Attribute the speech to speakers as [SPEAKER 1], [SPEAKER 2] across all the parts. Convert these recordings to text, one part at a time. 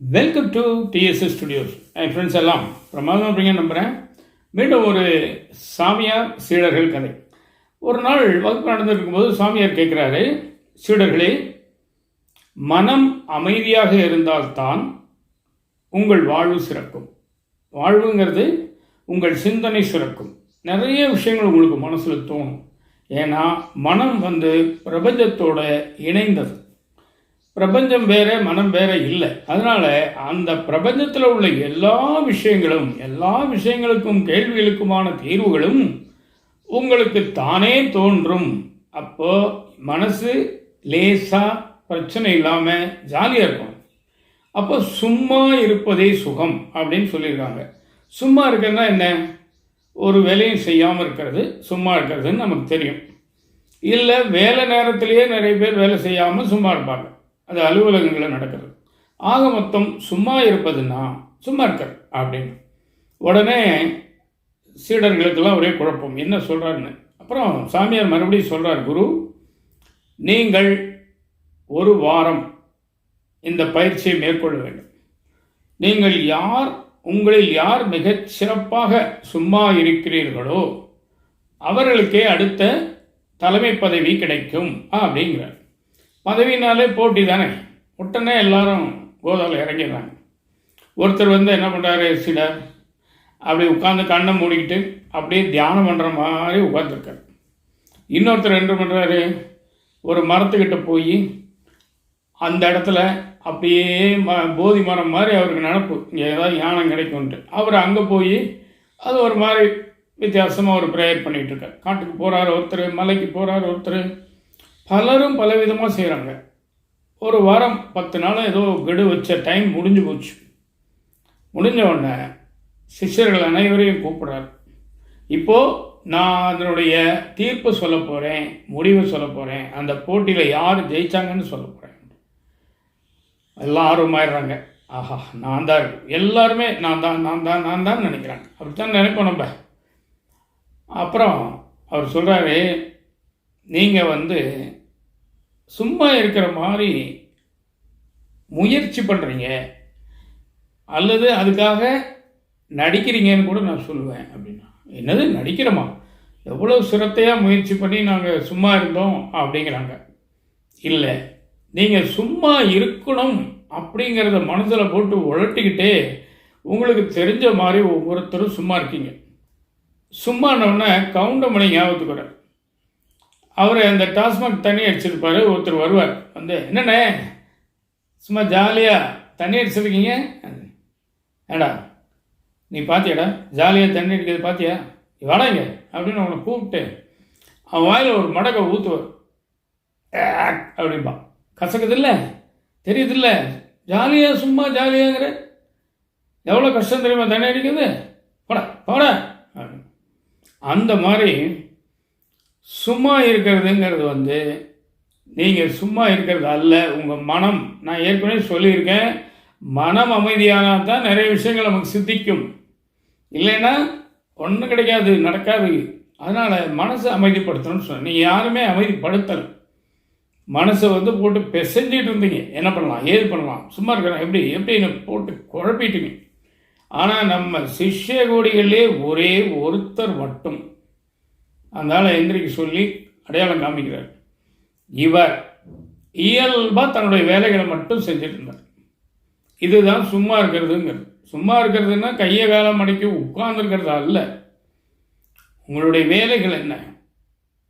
[SPEAKER 1] Welcome to DSS studios என் friends எல்லாம் பிரமாதம் அப்படிங்க நம்புகிறேன் மீண்டும் ஒரு சாமியார் சீடர்கள் கதை. ஒரு நாள் வகுப்பு நடந்துருக்கும்போது சாமியார் கேட்குறாரு சீடர்களே மனம் அமைதியாக இருந்தால்தான் உங்கள் வாழ்வு சிறக்கும். வாழ்வுங்கிறது உங்கள் சிந்தனை சிறக்கும் நிறைய விஷயங்கள் உங்களுக்கு மனசில் தோணும். ஏன்னா மனம் வந்து பிரபஞ்சத்தோட இணைந்தது. பிரபஞ்சம் வேற மனம் வேற இல்லை. அதனால அந்த பிரபஞ்சத்தில் உள்ள எல்லா விஷயங்களும் எல்லா விஷயங்களுக்கும் கேள்விகளுக்குமான தீர்வுகளும் உங்களுக்கு தானே தோன்றும். அப்போ மனசு லேசா பிரச்சனை இல்லாமல் ஜாலியாக இருக்கும். அப்போ சும்மா இருப்பதே சுகம் அப்படின்னு சொல்லியிருக்காங்க. சும்மா இருக்கிறதுனா என்ன? ஒரு வேலையும் செய்யாமல் இருக்கிறது சும்மா இருக்கிறதுன்னு நமக்கு தெரியும். இல்லை வேலை நேரத்திலேயே நிறைய பேர் வேலை செய்யாமல் சும்மா இருப்பாங்க. அது அலுவலகங்களில் நடக்கிறது ஆக மொத்தம் சும்மா இருப்பதுன்னா சும்மா இருக்கார் அப்படின்னு. உடனே சீடர்களுக்கெல்லாம் ஒரே குழப்பம். என்ன சொல்கிறாருன்னு அப்புறம் சாமியார் மறுபடியும் சொல்கிறார் குரு நீங்கள் ஒரு வாரம் இந்த பயிற்சியை மேற்கொள்ள வேண்டும். நீங்கள் யார் உங்களில் யார் மிகச் சிறப்பாக சும்மா இருக்கிறீர்களோ அவர்களுக்கே அடுத்த தலைமை பதவி கிடைக்கும் அப்படிங்கிறார். பதவினாலே போட்டி தானே? உடனே எல்லாரும் கோதாவில் இறங்கிடுறாங்க. ஒருத்தர் வந்து என்ன பண்ணுறாரு சிலர் அப்படி உட்காந்து கண்ணை மூடிக்கிட்டு அப்படியே தியானம் பண்ணுற மாதிரி உட்காந்துருக்காரு இன்னொருத்தர் என்ன பண்ணுறாரு ஒரு மரத்துக்கிட்ட போய் அந்த இடத்துல அப்படியே ம போதி மரம் மாதிரி அவருக்கு நினப்பு. இங்கே ஏதாவது யானம் கிடைக்கும்ன்ட்டு. அவர் அங்கே போய் அது ஒரு மாதிரி வித்தியாசமாக ஒரு ப்ரேயர் பண்ணிகிட்டு இருக்கார். காட்டுக்கு போகிறார் ஒருத்தர் மலைக்கு போகிறார் ஒருத்தர். பலரும் பலவிதமாக செய்கிறாங்க ஒரு வாரம் பத்து நாள் ஏதோ கெடு வச்ச டைம் முடிஞ்சு போச்சு. முடிஞ்ச உடனே சிஷ்யர்கள் அனைவரையும் கூப்பிட்றாரு. இப்போது நான் அதனுடைய தீர்ப்பு சொல்ல போகிறேன் முடிவு சொல்ல போகிறேன் அந்த போட்டியில் யார் ஜெயிச்சாங்கன்னு சொல்ல போகிறேன் எல்லாம் ஆர்வமாயிடுறாங்க. ஆஹா நான் தான் எல்லாருமே நான் தான் நான் தான் நான் தான் நினைக்கிறாங்க. அப்படித்தான் நினைப்போம் நம்ம. அப்புறம் அவர் சொல்கிறாரு நீங்கள் வந்து சும்மா இருக்கிற மாதிரி முயற்சி பண்ணுறீங்க அல்லது அதுக்காக நடிக்கிறீங்கன்னு கூட நான் சொல்லுவேன் அப்படின்னா என்னது நடிக்கிறோமா? எவ்வளோ சிரத்தையாக முயற்சி பண்ணி நாங்கள் சும்மா இருந்தோம் அப்படிங்கிறாங்க. இல்லை நீங்கள் சும்மா இருக்கணும் அப்படிங்கிறத மனசில் போட்டு உழட்டிக்கிட்டே உங்களுக்கு தெரிஞ்ச மாதிரி ஒவ்வொருத்தரும் சும்மா இருக்கீங்க. சும்மானோடனே கவுண்டமணி ஞாபகத்துக்கு அவர் அந்த டாஸ்மாக் தண்ணி அடிச்சிருப்பாரு ஒருத்தர் வருவார். வந்து என்னண்ணே? சும்மா ஜாலியாக தண்ணி அடிச்சிருக்கீங்க? ஏடா நீ பார்த்தியாடா ஜாலியாக தண்ணி அடிக்கிறது பார்த்தியா வாடாங்க அப்படின்னு அவனை கூப்பிட்டு அவன் வாயில் ஒரு மடக்கை ஊற்றுவார் அப்படின்பா கசக்குதில்ல? தெரியுதில்ல? ஜாலியாக சும்மா ஜாலியாங்கிற? எவ்வளோ கஷ்டம் தெரியுமா தண்ணி அடிக்கிறது? போட போட. அந்த மாதிரி சும்மா இருக்கிறதுங்கிறது வந்து நீங்கள் சும்மா இருக்கிறது அல்ல உங்கள் மனம். நான் ஏற்கனவே சொல்லியிருக்கேன் மனம் அமைதியானால் தான் நிறைய விஷயங்கள் நமக்கு சித்திக்கும். இல்லைன்னா ஒன்றும் கிடைக்காது நடக்காது. அதனால் மனசை அமைதிப்படுத்தணும்னு சொன்னேன். நீங்கள் யாருமே அமைதிப்படுத்தலை. மனசை வந்து போட்டு பிசைஞ்சிட்டு இருந்தீங்க. என்ன பண்ணலாம்? ஏது பண்ணலாம்? சும்மா இருக்கிறேன் எப்படி எப்படின்னு போட்டு குழப்பிட்டீங்க. ஆனால் நம்ம சிஷ்ய கோடிகளே ஒரே ஒருத்தர் மட்டும். அதனால் எந்திரிக்க சொல்லி அடையாளம் காமிக்கிறார். இவர் இயல்பாக தன்னுடைய வேலைகளை மட்டும் செஞ்சுட்டு இருந்தார் இதுதான் சும்மா இருக்கிறதுங்கிறது. சும்மா இருக்கிறதுன்னா கையை காலம் அடைக்கி உட்கார்ந்துருக்கிறது அல்ல. உங்களுடைய வேலைகள் என்ன?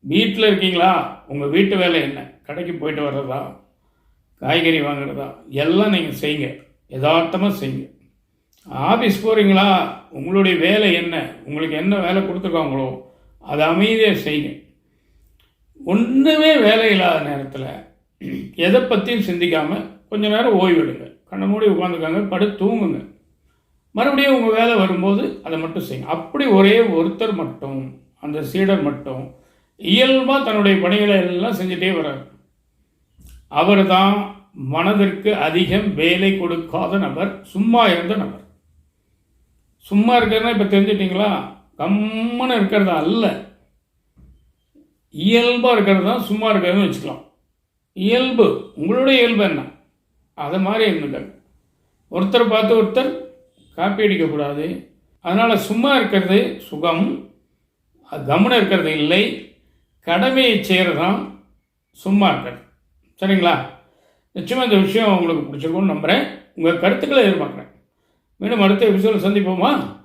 [SPEAKER 1] வீட்டில் இருக்கீங்களா? உங்கள் வீட்டு வேலை என்ன? கடைக்கு போயிட்டு வர்றதா? காய்கறி வாங்குறதா? எல்லாம் நீங்கள் செய்யுங்க. யதார்த்தமாக செய்யுங்க. ஆஃபீஸ் போகிறீங்களா உங்களுடைய வேலை என்ன? உங்களுக்கு என்ன வேலை கொடுத்துருக்காங்களோ அதை அமைதியாக செய்யுங்க. ஒன்றுமே வேலை இல்லாத நேரத்தில் எதை பற்றியும் சிந்திக்காமல் கொஞ்ச நேரம் ஓய்வெடுங்க கண்ணை மூடி உட்காந்துக்காங்க படு தூங்குங்க. மறுபடியும் உங்கள் வேலை வரும்போது அதை மட்டும் செய்யுங்க. அப்படி ஒரே ஒருத்தர் மட்டும் அந்த சீடர் மட்டும் இயல்பாக தன்னுடைய பணிகளை எல்லாம் செஞ்சுட்டே வர்றார். அவர் தான் மனதிற்கு அதிகம் வேலை கொடுக்காத நபர் சும்மா இருந்த நபர். சும்மா இருக்கிறதுனா இப்போ தெரிஞ்சிட்டிங்களா? கம்மன இருக்கிறதா அல்ல. இயல்பாக இருக்கிறது தான் சும்மா இருக்கிறதுன்னு வச்சுக்கலாம். இயல்பு. உங்களுடைய இயல்பு என்ன? அதை மாதிரி எண்ணுங்கள். ஒருத்தர் பார்த்து ஒருத்தர் காப்பி அடிக்கக்கூடாது. அதனால் சும்மா இருக்கிறது சுகம். கம்முன்னு இருக்கிறது இல்லை. கடமையை செய்கிறது தான் சும்மா இருக்கிறது. சரிங்களா? நிச்சயமாக இந்த விஷயம் உங்களுக்கு பிடிச்சிருக்கும்னு நம்புகிறேன் உங்கள் கருத்துக்களை எதிர்பார்க்குறேன். மீண்டும் அடுத்த எபிசோட சந்திப்போமா?